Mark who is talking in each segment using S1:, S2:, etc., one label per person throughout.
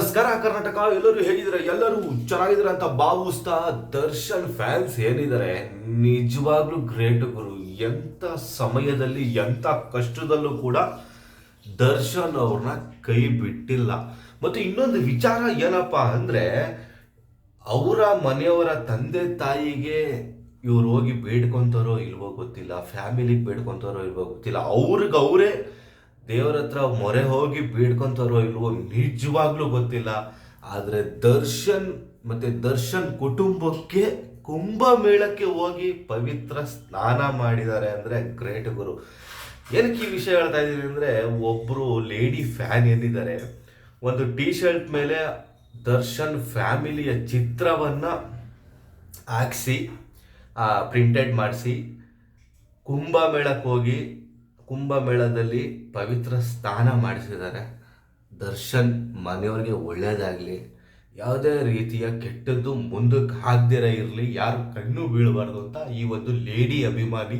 S1: ನಮಸ್ಕಾರ ಕರ್ನಾಟಕ, ಎಲ್ಲರೂ ಹೇಗಿದ್ದಾರೆ? ಎಲ್ಲರೂ ಚೆನ್ನಾಗಿದ್ದಾರೆ ಅಂತ ಭಾವಿಸ್ತಾ ದರ್ಶನ್ ಫ್ಯಾನ್ಸ್ ಏನಿದ್ದಾರೆ? ನಿಜವಾಗ್ಲೂ ಗ್ರೇಟ್ ಗುರು. ಎಂತ ಸಮಯದಲ್ಲಿ ಎಂತ ಕಷ್ಟದಲ್ಲೂ ಕೂಡ ದರ್ಶನ್ ಅವ್ರನ್ನ ಕೈ ಬಿಟ್ಟಿಲ್ಲ. ಮತ್ತು ಇನ್ನೊಂದು ವಿಚಾರ ಏನಪ್ಪ ಅಂದ್ರೆ, ಅವರ ಮನೆಯವರ ತಂದೆ ತಾಯಿಗೆ ಇವ್ರು ಹೋಗಿ ಬೇಡ್ಕೊತಾರೋ ಇಲ್ವೋ ಗೊತ್ತಿಲ್ಲ ಫ್ಯಾಮಿಲಿಗೆ ಬೇಡ್ಕೊಂತಾರೋ ಇಲ್ವೋ ಗೊತ್ತಿಲ್ಲ ಅವ್ರಿಗೆ ಅವರೇ ದೇವರ ಹತ್ರ ಮೊರೆ ಹೋಗಿ ಬೇಡ್ಕೊಂತಾರೋ ಇಲ್ವೋ ನಿಜವಾಗ್ಲೂ ಗೊತ್ತಿಲ್ಲ. ಆದರೆ ದರ್ಶನ್ ಮತ್ತೆ ದರ್ಶನ್ ಕುಟುಂಬಕ್ಕೆ ಕುಂಭಮೇಳಕ್ಕೆ ಹೋಗಿ ಪವಿತ್ರ ಸ್ನಾನ ಮಾಡಿದ್ದಾರೆ ಅಂದರೆ ಗ್ರೇಟ್ ಗುರು. ಏನಕ್ಕೆ ಈ ವಿಷಯ ಹೇಳ್ತಾ ಇದ್ದೀನಿ ಅಂದರೆ ಒಬ್ಬರು ಲೇಡಿ ಫ್ಯಾನ್ ಎಂದಿದ್ದಾರೆ ಒಂದು ಟೀ ಶರ್ಟ್ ಮೇಲೆ ದರ್ಶನ್ ಫ್ಯಾಮಿಲಿಯ ಚಿತ್ರವನ್ನು ಹಾಕ್ಸಿ ಪ್ರಿಂಟೆಡ್ ಮಾಡಿಸಿ ಕುಂಭಮೇಳಕ್ಕೆ ಹೋಗಿ ಕುಂಭಮೇಳದಲ್ಲಿ ಪವಿತ್ರ ಸ್ನಾನ ಮಾಡಿಸಿದ್ದಾರೆ. ದರ್ಶನ್ ಮನೆಯವ್ರಿಗೆ ಒಳ್ಳೆಯದಾಗಲಿ ಯಾವುದೇ ರೀತಿಯ ಕೆಟ್ಟದ್ದು ಮುಂದಕ್ಕೆ ಹಾಕ್ದಿರ ಇರಲಿ, ಯಾರು ಕಣ್ಣು ಬೀಳಬಾರ್ದು ಅಂತ ಈ ಒಂದು ಲೇಡಿ ಅಭಿಮಾನಿ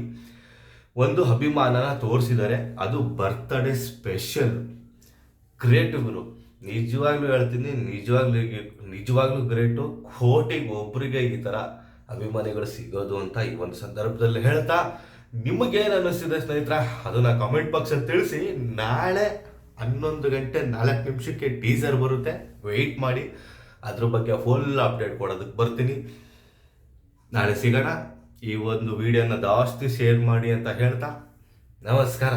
S1: ಒಂದು ಅಭಿಮಾನನ ತೋರಿಸಿದ್ದಾರೆ. ಅದು ಬರ್ತ್ಡೇ ಸ್ಪೆಷಲ್ ಗ್ರೇಟ್ ಗುರು. ನಿಜವಾಗ್ಲೂ ಹೇಳ್ತೀನಿ, ನಿಜವಾಗ್ಲೂ ನಿಜವಾಗ್ಲೂ ಗ್ರೇಟು ಕೋಟಿಗೆ ಒಬ್ಬರಿಗೆ ಈ ಥರ ಅಭಿಮಾನಿಗಳು ಸಿಗೋದು ಅಂತ ಈ ಒಂದು ಸಂದರ್ಭದಲ್ಲಿ ಹೇಳ್ತಾ ನಿಮಗೇನು ಅನ್ನಿಸ್ತಿದೆ ಸ್ನೇಹಿತರ, ಅದನ್ನ ಬಾಕ್ಸ್ ಬಾಕ್ಸಲ್ಲಿ ತಿಳಿಸಿ. ನಾಳೆ ಹನ್ನೊಂದು ಗಂಟೆ ನಾಲ್ಕು ನಿಮಿಷಕ್ಕೆ ಟೀಸರ್ ಬರುತ್ತೆ. ವೆಯ್ಟ್ ಮಾಡಿ. ಅದ್ರ ಬಗ್ಗೆ ಫುಲ್ ಅಪ್ಡೇಟ್ ಕೊಡೋದಕ್ಕೆ ಬರ್ತೀನಿ. ನಾಳೆ ಸಿಗೋಣ. ಈ ಒಂದು ವಿಡಿಯೋನ ಜಾಸ್ತಿ ಶೇರ್ ಮಾಡಿ ಅಂತ ಹೇಳ್ತಾ. ನಮಸ್ಕಾರ.